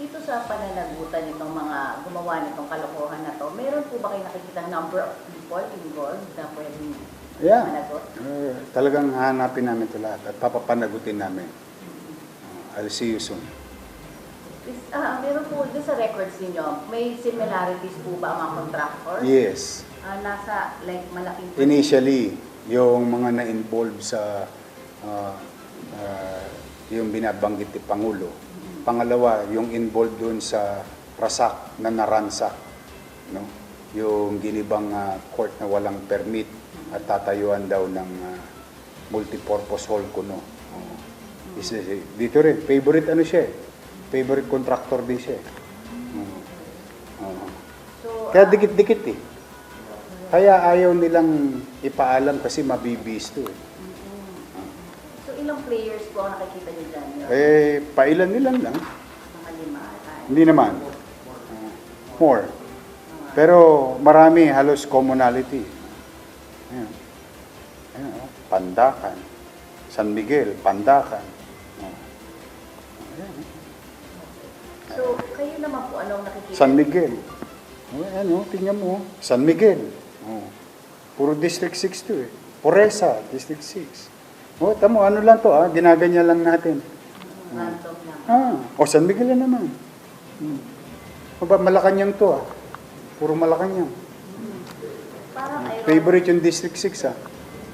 dito sa pananagutan nitong mga gumawa nitong kalokohan na to, meron po ba kayo nakikita number of people involved na pwedeng Yeah. managot? Eh, talagang hanapin namin ito lahat at papapanagutin namin. Uh, I'll see you soon. Is, ah, meron po dito sa records ninyo, may similarities po ba ang mga contractors? Yes. Ah, nasa like malaking Initially, yung mga na-involve sa uh, uh, yung binabanggit ni Pangulo. Pangalawa, yung involved dun sa rasak na naransak. No? Yung ginibang uh, court na walang permit at tatayuan daw ng uh, multipurpose hall kuno. Oh. Is, dito rin, favorite ano siya eh. Favorite contractor din siya eh. Oo. So, Kaya ah, dikit-dikit eh. Kaya ayaw nilang ipaalam kasi mabibis to eh. Players po ang nakikita niyo dyan? Eh, pailan-ilan lang. Mga lima ata. Hindi naman. Uh, more. Pero marami halos commonality. Ayan. Ayan, oh. Pandakan. San Miguel, Pandakan. Ayan, oh. So, kayo naman po, anong nakikita? San Miguel. Ayan, oh, tingnan mo. oh. San Miguel. Oh. Puro District 6 to eh. Poresa, District 6. Oh, tamo, ano lang to ah, ginaganyan lang natin. Random lang. Ah, o San Miguel na naman. Hmm. O ba, Malacanang to ah. Puro Malacanang. Parang ironic. Favorite yung District 6 ah.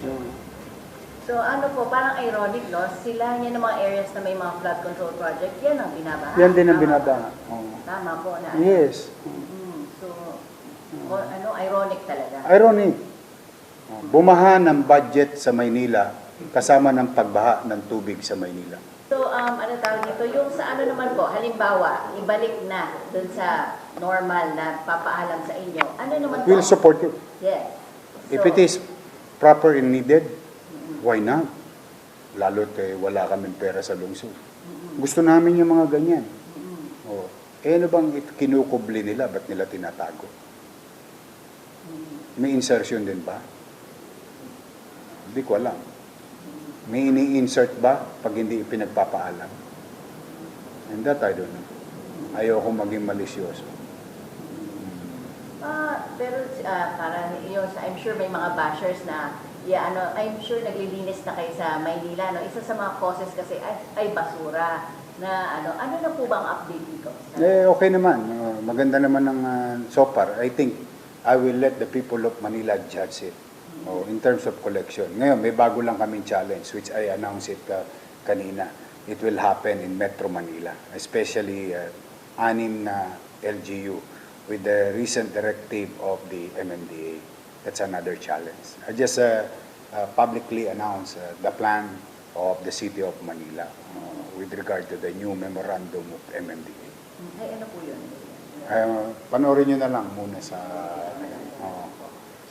Oh. So ano po, parang ironic, no? Sila niya ng mga areas na may mga flood control project, yan ang binabaha. Yan din ang Tama. binabaha. Oh. Tama po na. Yes. Mm, so, ano, ironic talaga. Ironic. Oh, Bumaha ng budget sa Maynila kasama ng pagbaha ng tubig sa Maynila. So, um, ano tawag dito? Yung sa ano naman po, halimbawa, ibalik na dun sa normal na papaalam sa inyo. Ano naman po? We'll support it. Yes. If So, it is proper and needed, why not? Lalo't eh, wala kaming pera sa lungsod. Gusto namin yung mga ganyan. Oh. Eh ano bang kinukubli nila? Ba't nila tinatago? May insertion din ba? Hindi ko alam. May ini-insert ba pag hindi ipinagpapaalam? And that I don't know. Ayoko maging malisyoso. Ah, pero ah, para yun, I'm sure may mga bashers na yeah, ano, I'm sure naglilinis na kayo sa Maynila, no? Isa sa mga causes kasi ay, ay basura na ano, ano na po ba ang update dito? Eh, okay naman. Uh, maganda naman ng uh, so far. I think I will let the people of Manila judge it. Oh, in terms of collection. Ngayon, may bago lang kaming challenge which I announced it uh, kanina. It will happen in Metro Manila, especially uh, anim na LGU with the recent directive of the MMDA. That's another challenge. I just uh, uh, publicly announced uh, the plan of the City of Manila uh, with regard to the new memorandum of MMDA. Ay, ano po yun? Uh, panoorin nyo na lang muna sa uh,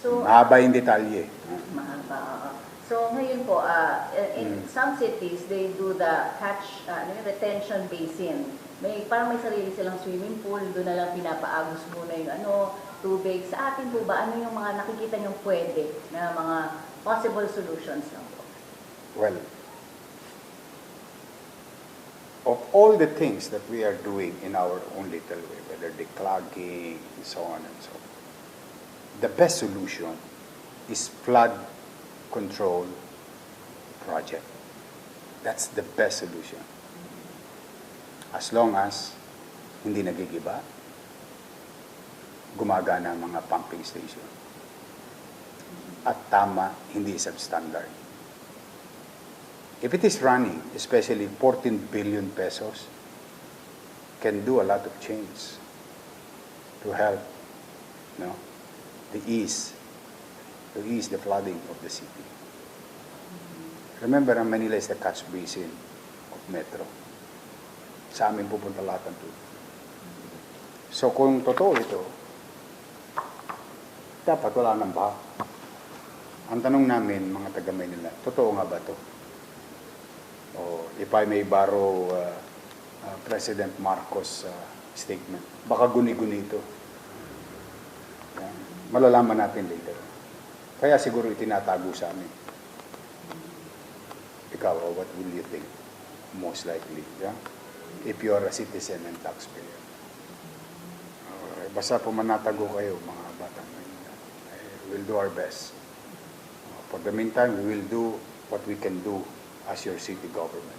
So, mahaba yung detalye. mahaba. oo. So, ngayon po, ah, in Mm. some cities, they do the catch, ah, ano yun, retention basin. May, parang may sarili silang swimming pool, doon na lang pinapaagos muna yung ano, tubig. Sa atin po ba, ano yung mga nakikita niyong pwede na mga possible solutions lang po? Well, of all the things that we are doing in our own little way, whether declogging, and so on and so on, the best solution is flood control project. That's the best solution. As long as hindi nagigiba, gumagana ang mga pumping station. At tama, hindi substandard. If it is running, especially 14 billion pesos, can do a lot of change to help no, the ease, to ease the flooding of the city. Remember, ang Manila is the catch basin of Metro. Sa amin pupunta lahat ng tubig. So kung totoo ito, dapat wala nang baha. Ang tanong namin, mga taga Manila, totoo nga ba to? O if I may borrow uh, uh, President Marcos' uh, statement, baka guni-guni ito. Malalaman natin later. Kaya siguro itinatago sa amin. Ikaw, oh, what will you think? Most likely. Yeah? if you are a citizen and taxpayer. Uh, basta pumanatago kayo, mga batang. Eh, We'll do our best. For the meantime, we will do what we can do as your city government.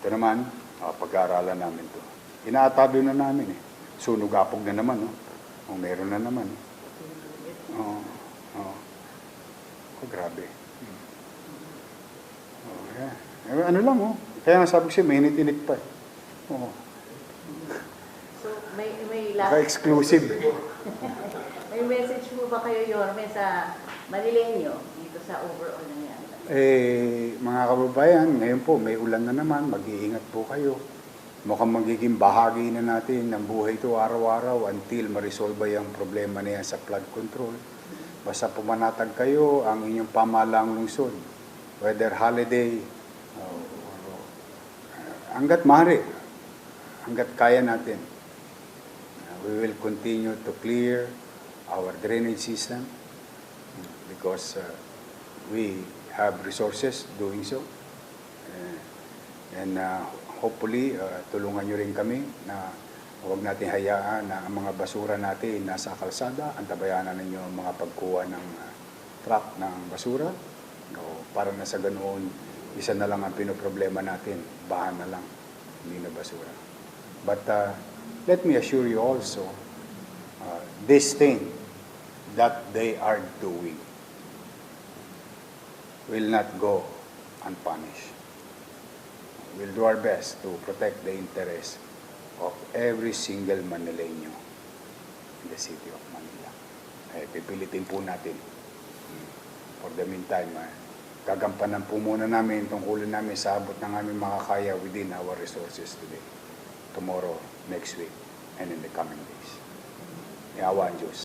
Ito naman, uh, pag-aaralan namin to. Inaatabi na namin eh. Sunog-apog na naman, no? O meron na naman. Oo. Oo. Oh, grabe. Oh, yeah. Eh, ano lang, oh. Kaya nga sabi ko siya, mainit-init pa. eh. Oo. So, may, may last... Naka-exclusive. May message po ba kayo, Yorme, sa Manileño dito sa overall na yan? Eh, mga kababayan, ngayon po, may ulan na naman. Mag-iingat po kayo. Mukhang magiging bahagi na natin ng buhay ito araw-araw until marisolba yung problema na yan sa flood control. Basta pumanatag kayo ang inyong pamalang lungsod. Whether holiday, uh, hanggat maaari, hanggat kaya natin. Uh, we will continue to clear our drainage system because uh, we have resources doing so. Uh, and uh, hopefully, uh, tulungan nyo rin kami na huwag natin hayaan na ang mga basura natin nasa kalsada, antabayanan ninyo ang mga pagkuha ng uh, truck ng basura. O, para na sa ganoon, isa na lang ang pinoproblema natin, bahan na lang, hindi na basura. But uh, let me assure you also, uh, this thing that they are doing will not go unpunished. We'll do our best to protect the interests of every single Manileño in the city of Manila. Eh, pipilitin po natin. For the meantime, eh, gagampanan po muna namin tungkulin namin sa abot ng aming makakaya within our resources today, tomorrow, next week, and in the coming days. Iawa ang Diyos.